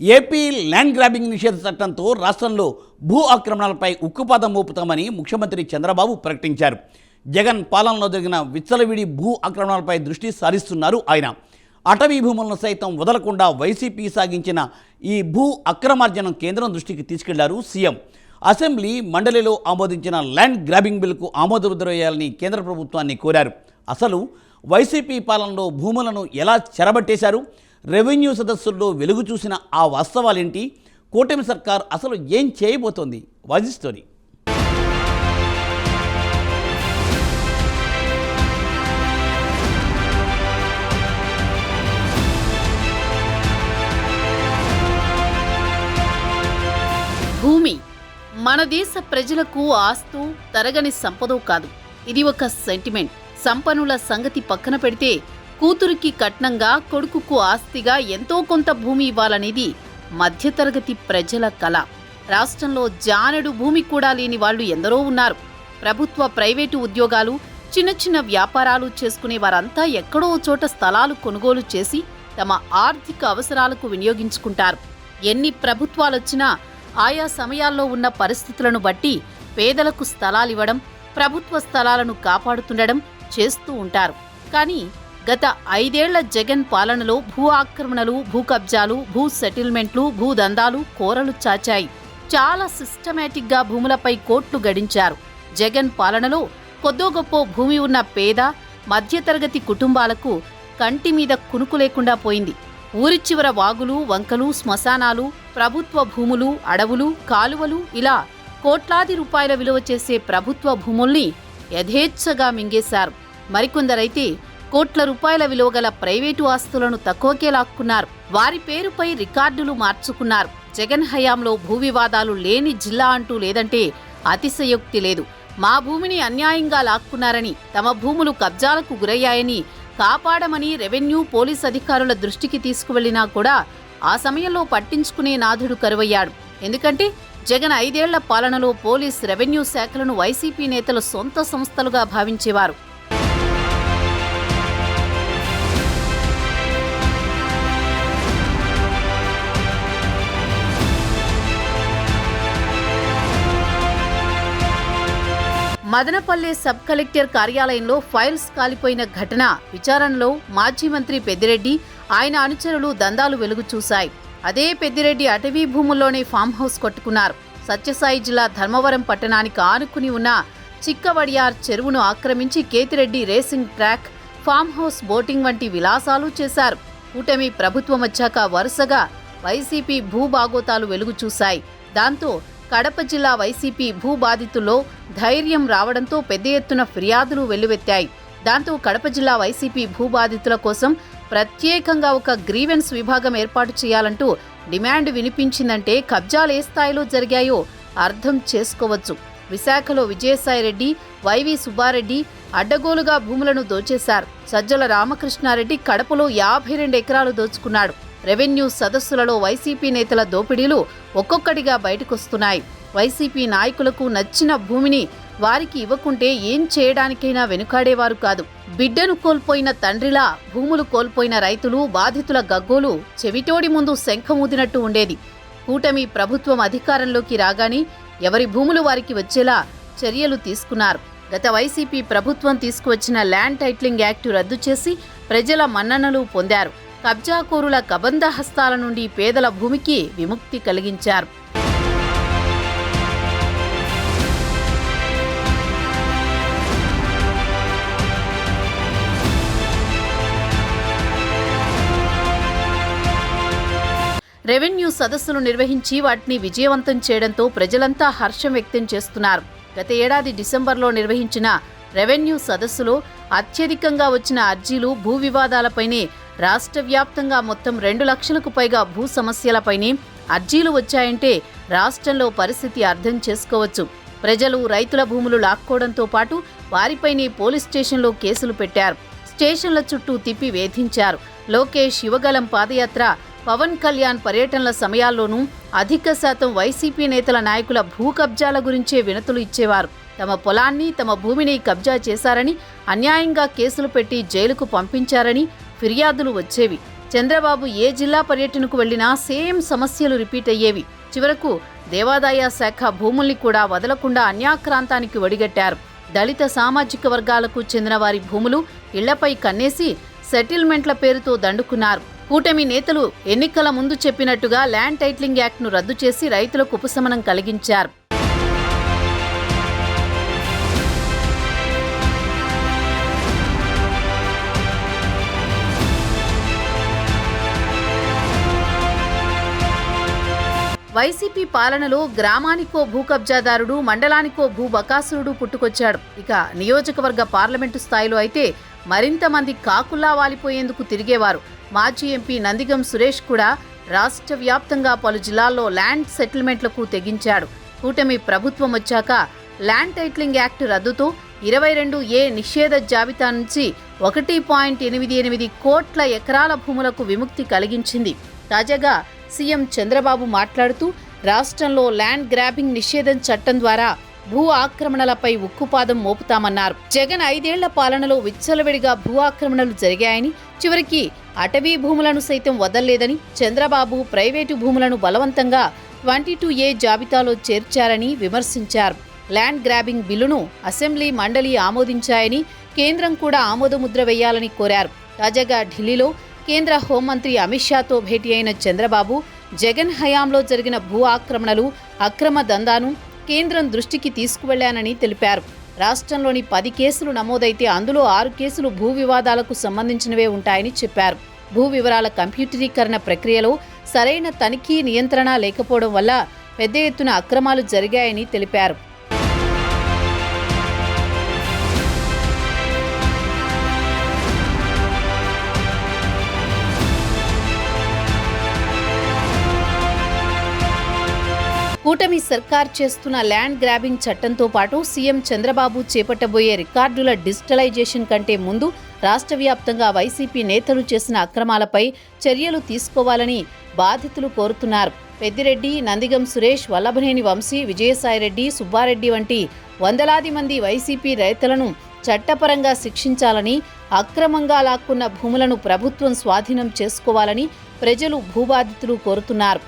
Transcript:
AP land grabbing నిషేధ చట్టంతో రాష్ట్రంలో భూ ఆక్రమణలపై ఉక్కుపాదం మోపుతామని ముఖ్యమంత్రి చంద్రబాబు ప్రకటించారు. జగన్ పాలనలో జరిగిన విచ్చలవిడి భూ ఆక్రమణలపై దృష్టి సారిస్తున్నారు ఆయన. అటవీ భూములను సైతం వదలకుండా వైసీపీ సాగించిన ఈ భూ అక్రమార్జనం కేంద్రం దృష్టికి తీసుకెళ్ళారు సీఎం. అసెంబ్లీ మండలిలో ఆమోదించిన ల్యాండ్ గ్రాబింగ్ బిల్లుకు ఆమోదముద్రవేయాలని కేంద్ర ప్రభుత్వాన్ని కోరారు. అసలు వైసీపీ పాలనలో భూములను ఎలా చెరబట్టేశారు? రెవెన్యూ సదస్సుల్లో వెలుగు చూసిన ఆ వాస్తవాలేంటి? కూటమి సర్కార్ అసలు ఏం చేయబోతోంది? వాజి స్టోరీ. భూమి మన దేశ ప్రజలకు ఆస్తు తరగని సంపదో కాదు. ఇది ఒక సెంటిమెంట్. సంపన్నుల సంగతి పక్కన పెడితే కూతురికి కట్నంగా కొడుకుకు ఆస్తిగా ఎంతో కొంత భూమి ఇవ్వాలనేది మధ్యతరగతి ప్రజల కళ రాష్ట్రంలో జానెడు భూమి కూడా లేని వాళ్ళు ఎందరో ఉన్నారు. ప్రభుత్వ ప్రైవేటు ఉద్యోగాలు చిన్న చిన్న వ్యాపారాలు చేసుకునే వారంతా ఎక్కడో చోట స్థలాలు కొనుగోలు చేసి తమ ఆర్థిక అవసరాలకు వినియోగించుకుంటారు. ఎన్ని ప్రభుత్వాలొచ్చినా ఆయా సమయాల్లో ఉన్న పరిస్థితులను బట్టి పేదలకు స్థలాలివ్వడం ప్రభుత్వ స్థలాలను కాపాడుతుండడం చేస్తూ ఉంటారు. కానీ గత ఐదేళ్ళ జగన్ పాలనలో భూ ఆక్రమణలు భూ కబ్జాలు భూ సెటిల్మెంట్లు భూదందాలు కోరలు చాచాయి. చాలా సిస్టమేటిక్గా భూములపై కోట్లు గడించారు. జగన్ పాలనలో కొద్దో గొప్ప భూమి ఉన్న పేద మధ్యతరగతి కుటుంబాలకు కంటి మీద కునుకు లేకుండా పోయింది. ఊరి చివర వాగులు వంకలు శ్మశానాలు ప్రభుత్వ భూములు అడవులు కాలువలు ఇలా కోట్లాది రూపాయల విలువ చేసే ప్రభుత్వ భూముల్ని యథేచ్ఛగా మింగేశారు. మరికొందరైతే కోట్ల రూపాయల విలువ గల ప్రైవేటు ఆస్తులను తక్కువకే లాక్కున్నారు. వారి పేరుపై రికార్డులు మార్చుకున్నారు. జగన్ హయాంలో భూ వివాదాలు లేని జిల్లా అంటూ లేదంటే అతిశయోక్తి లేదు. మా భూమిని అన్యాయంగా లాక్కున్నారని తమ భూములు కబ్జాలకు గురయ్యాయని కాపాడమని రెవెన్యూ పోలీస్ అధికారుల దృష్టికి తీసుకువెళ్ళినా కూడా ఆ సమయంలో పట్టించుకునే నాథుడు కరువయ్యాడు. ఎందుకంటే జగన్ ఐదేళ్ళ పాలనలో పోలీస్ రెవెన్యూ శాఖలను వైసీపీ నేతలు సొంత సంస్థలుగా భావించేవారు. మదనపల్లె సబ్ కలెక్టర్ కార్యాలయంలో ఫైల్స్ కాలిపోయిన ఘటన విచారణలో మాజీ మంత్రి పెద్దిరెడ్డి ఆయన అనుచరులు దందాలు వెలుగు చూశాయి. అదే పెద్దిరెడ్డి అటవీ భూముల్లోనే ఫామ్ హౌస్ కొట్టుకున్నారు. సత్యసాయి జిల్లా ధర్మవరం పట్టణానికి ఆనుకుని ఉన్న చిక్కవడియార్ చెరువును ఆక్రమించి Kethireddy racing track farm house boating వంటి విలాసాలు చేశారు. కూటమి ప్రభుత్వం వచ్చాక వరుసగా వైసీపీ భూభాగోతాలు వెలుగు చూశాయి. దాంతో కడప జిల్లా వైసీపీ భూ బాధితుల్లో ధైర్యం రావడంతో పెద్ద ఎత్తున ఫిర్యాదులు వెల్లువెత్తాయి. దాంతో కడప జిల్లా వైసీపీ భూ బాధితుల కోసం ప్రత్యేకంగా ఒక గ్రీవెన్స్ విభాగం ఏర్పాటు చేయాలంటూ డిమాండ్ వినిపించిందంటే కబ్జాలు ఏ స్థాయిలో జరిగాయో అర్థం చేసుకోవచ్చు. విశాఖలో విజయసాయిరెడ్డి వైవి సుబ్బారెడ్డి అడ్డగోలుగా భూములను దోచేశారు. సజ్జల రామకృష్ణారెడ్డి కడపలో యాభై రెండు ఎకరాలు దోచుకున్నాడు. రెవెన్యూ సదస్సులలో వైసీపీ నేతల దోపిడీలు ఒక్కొక్కటిగా బయటకొస్తున్నాయి. వైసీపీ నాయకులకు నచ్చిన భూమిని వారికి ఇవ్వకుంటే ఏం చేయడానికైనా వెనుకాడేవారు కాదు. బిడ్డను కోల్పోయిన తండ్రిలా భూములు కోల్పోయిన రైతులు బాధితుల గగ్గోలు చెవిటోడి ముందు శంఖమూదినట్టు ఉండేది. కూటమి ప్రభుత్వం అధికారంలోకి రాగానే ఎవరి భూములు వారికి వచ్చేలా చర్యలు తీసుకున్నారు. గత వైసీపీ ప్రభుత్వం తీసుకువచ్చిన ల్యాండ్ టైటిలింగ్ యాక్టు రద్దు చేసి ప్రజల మన్ననలు పొందారు. కబ్జాకోరుల కబంధ హస్తాల నుండి పేదల భూమికి విముక్తి కలిగించారు. రెవెన్యూ సదస్సులు నిర్వహించి వాటిని విజయవంతం చేయడంతో ప్రజలంతా హర్షం వ్యక్తం చేస్తున్నారు. గత ఏడాది డిసెంబర్లో నిర్వహించిన రెవెన్యూ సదస్సులో అత్యధికంగా వచ్చిన అర్జీలు భూ వివాదాలపైనే రాష్ట్ర వ్యాప్తంగా మొత్తం రెండు లక్షలకు పైగా భూ సమస్యలపైనే అర్జీలు వచ్చాయంటే రాష్ట్రంలో పరిస్థితి అర్థం చేసుకోవచ్చు. ప్రజలు రైతుల భూములు లాక్కోవడంతో పాటు వారిపైనే పోలీస్ స్టేషన్లో కేసులు పెట్టారు. స్టేషన్ల చుట్టూ తిప్పి వేధించారు. లోకేష్ యువగలం పాదయాత్ర పవన్ కళ్యాణ్ పర్యటనల సమయాల్లోనూ అధిక శాతం వైసీపీ నేతల నాయకుల భూ కబ్జాల గురించే వినతులు ఇచ్చేవారు. తమ పొలాన్ని తమ భూమిని కబ్జా చేశారని అన్యాయంగా కేసులు పెట్టి జైలుకు పంపించారని ఫిర్యాదులు వచ్చేవి. చంద్రబాబు ఏ జిల్లా పర్యటనకు వెళ్ళినా సేమ్ సమస్యలు రిపీట్ అయ్యేవి. చివరకు దేవాదాయ శాఖ భూముల్ని కూడా వదలకుండా అన్యాక్రాంతానికి వడిగట్టారు. దళిత సామాజిక వర్గాలకు చెందిన వారి భూములు ఇళ్ళపై కన్నేసి సెటిల్మెంట్ల పేరుతో దండుకున్నారు. కూటమి నేతలు ఎన్నికల ముందు చెప్పినట్టుగా ల్యాండ్ టైట్లింగ్ యాక్ట్ను రద్దు చేసి రైతులకు ఉపశమనం కలిగించారు. వైసీపీ పాలనలో గ్రామానికో భూ కబ్జాదారుడు మండలానికో భూ బకాసురుడు పుట్టుకొచ్చాడు. ఇక నియోజకవర్గ పార్లమెంటు స్థాయిలో అయితే మరింత మంది కాకుల్లా వాలిపోయేందుకు తిరిగేవారు. మాజీ ఎంపీ నందిగం సురేష్ కూడా రాష్ట్ర వ్యాప్తంగా పలు జిల్లాల్లో ల్యాండ్ సెటిల్మెంట్లకు తెగించాడు. కూటమి ప్రభుత్వం వచ్చాక ల్యాండ్ టైటిలింగ్ యాక్ట్ రద్దుతో ఇరవై రెండు ఏ నిషేధ జాబితా నుంచి ఒకటి పాయింట్ ఎనిమిది ఎనిమిది కోట్ల ఎకరాల భూములకు విముక్తి కలిగించింది. తాజాగా సీఎం చంద్రబాబు మాట్లాడుతూ రాష్ట్రంలో ల్యాండ్ గ్రాబింగ్ నిషేధం చట్టం ద్వారా భూ ఆక్రమణలపై ఉక్కుపాదం మోపుతామన్నారు. జగన్ ఐదేళ్ళ పాలనలో విచ్చలవిడిగా భూ ఆక్రమణలు జరిగాయని చివరికి అటవీ భూములను సైతం వదల్లేదని చంద్రబాబు ప్రైవేటు భూములను బలవంతంగా ట్వంటీ టూ ఏ జాబితాలో చేర్చారని విమర్శించారు. ల్యాండ్ గ్రాబింగ్ బిల్లును అసెంబ్లీ మండలి ఆమోదించాయని కేంద్రం కూడా ఆమోదముద్ర వేయాలని కోరారు. తాజాగా ఢిల్లీలో కేంద్ర హోంమంత్రి అమిత్ షాతో భేటీ అయిన చంద్రబాబు జగన్ హయాంలో జరిగిన భూ ఆక్రమణలు అక్రమ దందాను కేంద్రం దృష్టికి తీసుకువెళ్ళానని తెలిపారు. రాష్ట్రంలోని పది కేసులు నమోదైతే అందులో ఆరు కేసులు భూ వివాదాలకు సంబంధించినవే ఉంటాయని చెప్పారు. భూ వివరాల కంప్యూటరీకరణ ప్రక్రియలో సరైన తనిఖీ నియంత్రణ లేకపోవడం వల్ల పెద్ద ఎత్తున అక్రమాలు జరిగాయని తెలిపారు. కూటమి సర్కార్ చేస్తున్న ల్యాండ్ గ్రాబింగ్ చట్టంతో పాటు సీఎం చంద్రబాబు చేపట్టబోయే రికార్డుల డిజిటలైజేషన్ కంటే ముందు రాష్ట్ర వ్యాప్తంగా వైసీపీ నేతలు చేసిన అక్రమాలపై చర్యలు తీసుకోవాలని బాధితులు కోరుతున్నారు. పెద్దిరెడ్డి నందిగం సురేష్ వల్లభనేని వంశీ విజయసాయిరెడ్డి సుబ్బారెడ్డి వంటి వందలాది మంది వైసీపీ రైతులను చట్టపరంగా శిక్షించాలని అక్రమంగా లాక్కున్న భూములను ప్రభుత్వం స్వాధీనం చేసుకోవాలని ప్రజలు భూబాధితులు కోరుతున్నారు.